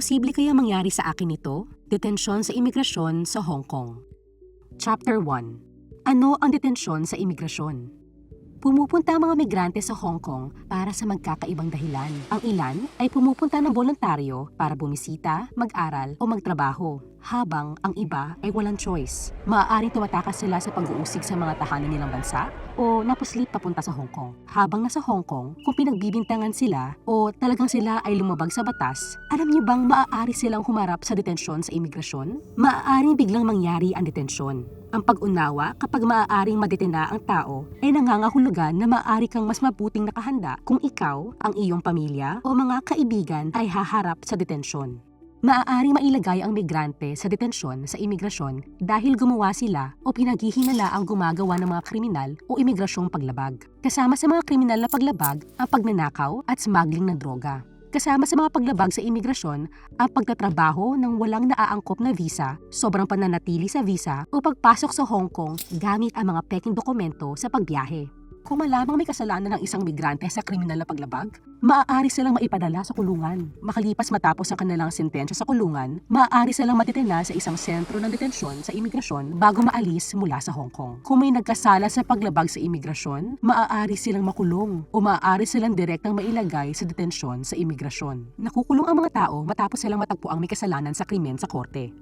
Posible kaya mangyari sa akin ito? Detensyon sa imigrasyon sa Hong Kong. Chapter 1 Ano ang detensyon sa imigrasyon? Pumupunta ang mga migrante sa Hong Kong para sa magkakaibang dahilan. Ang ilan ay pumupunta ng voluntaryo para bumisita, mag-aral o magtrabaho, habang ang iba ay walang choice. Maaaring tumatakas sila sa pag-uusig sa mga tahanan nilang bansa o napuslit papunta sa Hong Kong. Habang nasa Hong Kong, kung pinagbibintangan sila o talagang sila ay lumabag sa batas, alam niyo bang maaari silang humarap sa detensyon sa imigrasyon? Maaaring biglang mangyari ang detensyon. Ang pag-unawa kapag maaaring madetena ang tao ay nangangahulugan na maaari kang mas mabuting nakahanda kung ikaw, ang iyong pamilya o mga kaibigan ay haharap sa detensyon. Maaaring mailagay ang migrante sa detensyon sa imigrasyon dahil gumawa sila o pinaghihinala ang gumagawa ng mga kriminal o imigrasyong paglabag. Kasama sa mga kriminal na paglabag ang pagnanakaw at smuggling ng droga. Kasama sa mga paglabag sa imigrasyon ang pagtatrabaho ng walang naaangkop na visa, sobrang pananatili sa visa o pagpasok sa Hong Kong gamit ang mga peking dokumento sa pagbiyahe. Kung malamang may kasalanan ng isang migrante sa kriminal na paglabag, maaari silang maipadala sa kulungan. Makalipas matapos ang kanilang sentensya sa kulungan, maaari silang matitena sa isang sentro ng detensyon sa imigrasyon bago maalis mula sa Hong Kong. Kung may nagkasala sa paglabag sa imigrasyon, maaari silang makulong o maaari silang direktang mailagay sa detensyon sa imigrasyon. Nakukulong ang mga tao matapos silang matagpo ang may kasalanan sa krimen sa korte.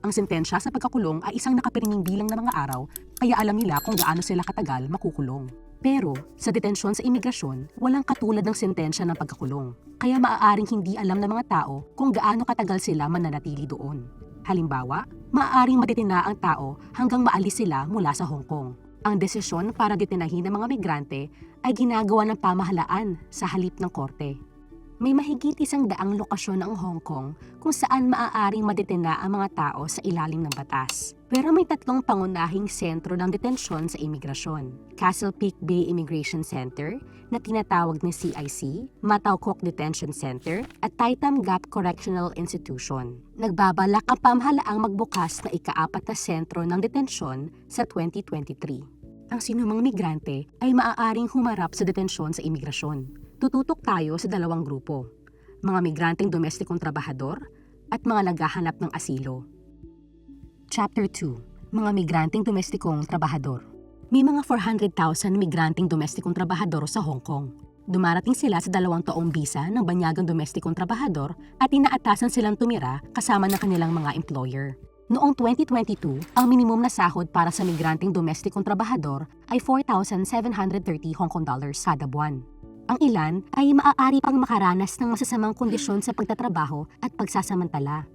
Ang sentensya sa pagkakulong ay isang nakapiringing bilang ng mga araw, kaya alam nila kung gaano sila katagal makukulong. Pero sa detensyon sa imigrasyon, walang katulad ng sentensya ng pagkakulong. Kaya maaaring hindi alam ng mga tao kung gaano katagal sila mananatili doon. Halimbawa, maaaring matitina ang tao hanggang maalis sila mula sa Hong Kong. Ang desisyon para detinahin ng mga migrante ay ginagawa ng pamahalaan sa halip ng korte. May mahigit isang daang lokasyon ang Hong Kong kung saan maaaring madetena ang mga tao sa ilalim ng batas. Pero may tatlong pangunahing sentro ng detensyon sa imigrasyon. Castle Peak Bay Immigration Center na tinatawag na CIC, Mataw Kok Detention Center at Taitam Gap Correctional Institution. Nagbabalak ang pamahalaang magbukas na ikaapat na sentro ng detensyon sa 2023. Ang sinumang migrante ay maaaring humarap sa detensyon sa imigrasyon tututok tayo sa dalawang grupo, mga migranteng domestikong trabahador at mga naghahanap ng asilo. Chapter 2 Mga migranteng domestikong trabahador May mga 400,000 migranteng domestikong trabahador sa Hong Kong. Dumarating sila sa dalawang taong bisa ng banyagang domestikong trabahador at inaatasan silang tumira kasama ng kanilang mga employer. Noong 2022, ang minimum na sahod para sa migranteng domestikong trabahador ay 4,730 Hong Kong dollars kada buwan. Ang ilan ay maaari pang makaranas ng masasamang kondisyon sa pagtatrabaho at pagsasamantala.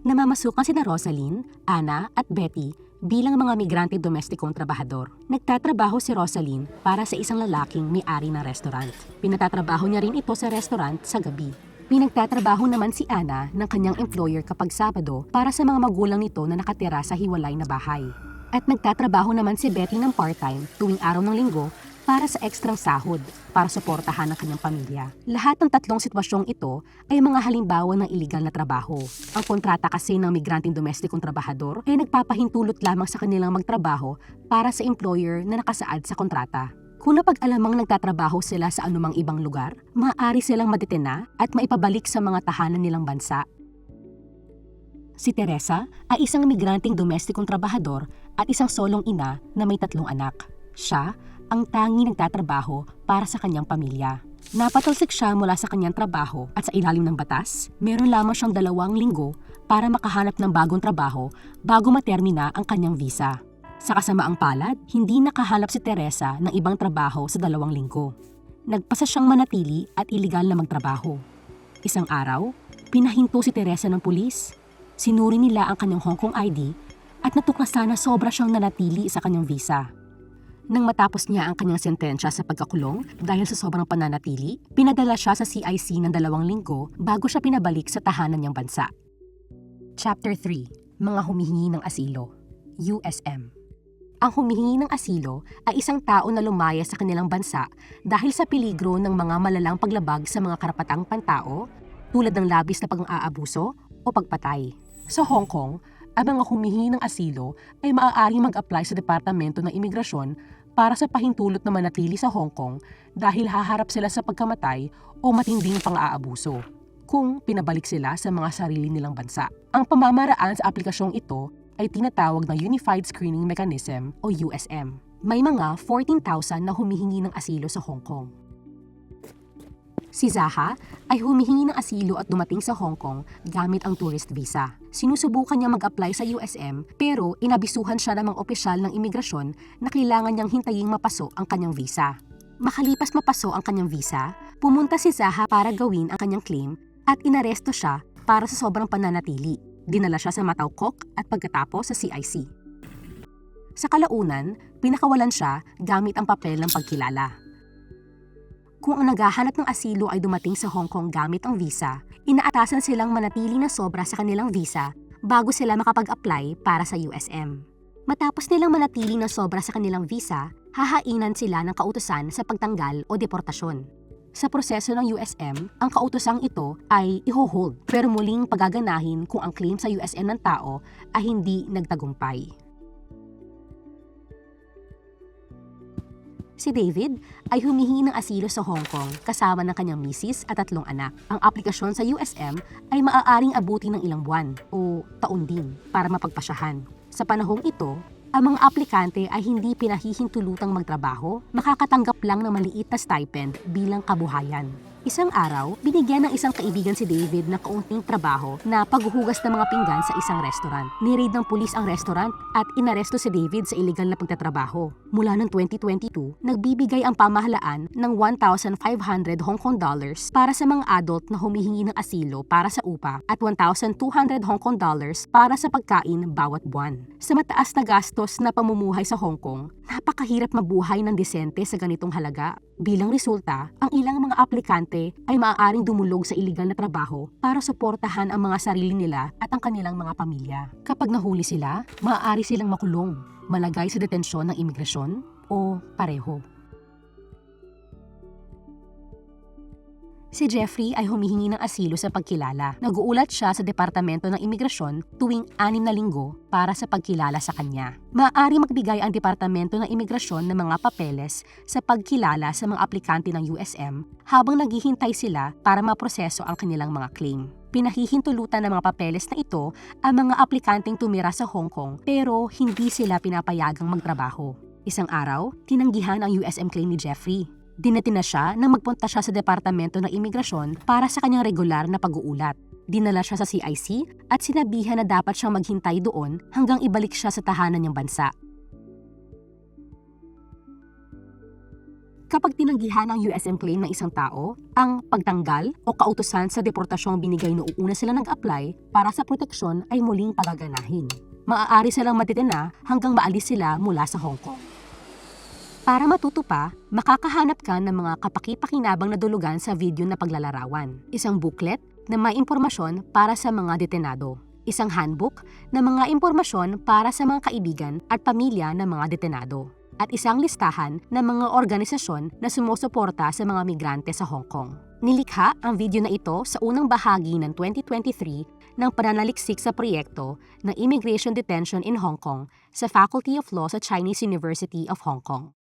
Namamasukan sina Rosaline, Ana at Betty bilang mga migrante domestikong trabahador. Nagtatrabaho si Rosaline para sa isang lalaking may-ari ng restaurant. Pinatatrabaho niya rin ito sa restaurant sa gabi. Pinagtatrabaho naman si Ana ng kanyang employer kapag Sabado para sa mga magulang nito na nakatira sa hiwalay na bahay. At nagtatrabaho naman si Betty ng part-time tuwing araw ng linggo para sa ekstrang sahod para suportahan ang kanyang pamilya. Lahat ng tatlong sitwasyong ito ay mga halimbawa ng iligal na trabaho. Ang kontrata kasi ng migranteng domestikong trabahador ay nagpapahintulot lamang sa kanilang magtrabaho para sa employer na nakasaad sa kontrata. Kung napag-alamang nagtatrabaho sila sa anumang ibang lugar, maaari silang madetena at maipabalik sa mga tahanan nilang bansa Si Teresa ay isang migranteng domestikong trabahador at isang solong ina na may tatlong anak. Siya ang tangi nagtatrabaho para sa kanyang pamilya. Napatalsik siya mula sa kanyang trabaho at sa ilalim ng batas, meron lamang siyang dalawang linggo para makahanap ng bagong trabaho bago matermina ang kanyang visa. Sa kasamaang palad, hindi nakahanap si Teresa ng ibang trabaho sa dalawang linggo. Nagpasa siyang manatili at iligal na magtrabaho. Isang araw, pinahinto si Teresa ng pulis Sinuri nila ang kanyang Hong Kong ID at natuklasan na sobra siyang nanatili sa kanyang visa. Nang matapos niya ang kanyang sentensya sa pagkakulong dahil sa sobrang pananatili, pinadala siya sa CIC ng dalawang linggo bago siya pinabalik sa tahanan niyang bansa. Chapter 3 Mga Humihingi ng Asilo USM Ang humihingi ng asilo ay isang tao na lumaya sa kanilang bansa dahil sa peligro ng mga malalang paglabag sa mga karapatang pantao tulad ng labis na pang-aabuso o pagpatay. Sa Hong Kong, ang mga humihingi ng asilo ay maaaring mag-apply sa Departamento ng Imigrasyon para sa pahintulot na manatili sa Hong Kong dahil haharap sila sa pagkamatay o matinding pang-aabuso kung pinabalik sila sa mga sarili nilang bansa. Ang pamamaraan sa aplikasyong ito ay tinatawag na Unified Screening Mechanism o USM. May mga 14,000 na humihingi ng asilo sa Hong Kong. Si Zaha ay humihingi ng asilo at dumating sa Hong Kong gamit ang tourist visa. Sinusubukan niya mag-apply sa USM pero inabisuhan siya ng mga opisyal ng imigrasyon na kailangan niyang hintaying mapaso ang kanyang visa. Makalipas mapaso ang kanyang visa, pumunta si Zaha para gawin ang kanyang claim at inaresto siya para sa sobrang pananatili. Dinala siya sa Macau Kok at pagkatapos sa CIC. Sa kalaunan, pinakawalan siya gamit ang papel ng pagkilala. Kung ang naghahanap ng asilo ay dumating sa Hong Kong gamit ang visa, inaatasan silang manatili na sobra sa kanilang visa bago sila makapag-apply para sa USM. Matapos nilang manatili na sobra sa kanilang visa, hahainan sila ng kautusan sa pagtanggal o deportasyon. Sa proseso ng USM, ang kautosang ito ay iho-hold pero muling pagaganahin kung ang claim sa USM ng tao ay hindi nagtagumpay. Si David ay humihingi ng asilo sa Hong Kong kasama ng kanyang misis at tatlong anak. Ang aplikasyon sa USM ay maaaring abuti ng ilang buwan o taon din para mapagpasyahan. Sa panahong ito, ang mga aplikante ay hindi pinahihintulutang magtrabaho, makakatanggap lang ng maliit na stipend bilang kabuhayan. Isang araw, binigyan ng isang kaibigan si David ng kaunting trabaho na paghuhugas ng mga pinggan sa isang restaurant. Niraid ng pulis ang restaurant at inaresto si David sa illegal na pagtatrabaho. Mula ng 2022, nagbibigay ang pamahalaan ng 1,500 Hong Kong dollars para sa mga adult na humihingi ng asilo para sa upa at 1,200 Hong Kong dollars para sa pagkain bawat buwan. Sa mataas na gastos na pamumuhay sa Hong Kong, napakahirap mabuhay ng desente sa ganitong halaga. Bilang resulta, ang ilang mga aplikante ay maaaring dumulog sa iligal na trabaho para suportahan ang mga sarili nila at ang kanilang mga pamilya. Kapag nahuli sila, maaari silang makulong, malagay sa detensyon ng imigrasyon o pareho. Si Jeffrey ay humihingi ng asilo sa pagkilala. Nag-uulat siya sa Departamento ng Imigrasyon tuwing anim na linggo para sa pagkilala sa kanya. Maaari magbigay ang Departamento ng Imigrasyon ng mga papeles sa pagkilala sa mga aplikante ng USM habang naghihintay sila para maproseso ang kanilang mga claim. Pinahihintulutan ng mga papeles na ito ang mga aplikanteng tumira sa Hong Kong pero hindi sila pinapayagang magtrabaho. Isang araw, tinanggihan ang USM claim ni Jeffrey Dinati na siya nang magpunta siya sa Departamento ng Imigrasyon para sa kanyang regular na pag-uulat. Dinala siya sa CIC at sinabihan na dapat siyang maghintay doon hanggang ibalik siya sa tahanan niyang bansa. Kapag tinanggihan ang USM claim ng isang tao, ang pagtanggal o kautusan sa deportasyong binigay noong una sila nag-apply para sa proteksyon ay muling pagaganahin. Maaari silang matitina hanggang maalis sila mula sa Hong Kong. Para matuto pa, makakahanap ka ng mga kapaki-pakinabang na dulugan sa video na paglalarawan. Isang booklet na may impormasyon para sa mga detenado. Isang handbook na mga impormasyon para sa mga kaibigan at pamilya ng mga detenado. At isang listahan ng mga organisasyon na sumusuporta sa mga migrante sa Hong Kong. Nilikha ang video na ito sa unang bahagi ng 2023 ng pananaliksik sa proyekto ng Immigration Detention in Hong Kong sa Faculty of Law sa Chinese University of Hong Kong.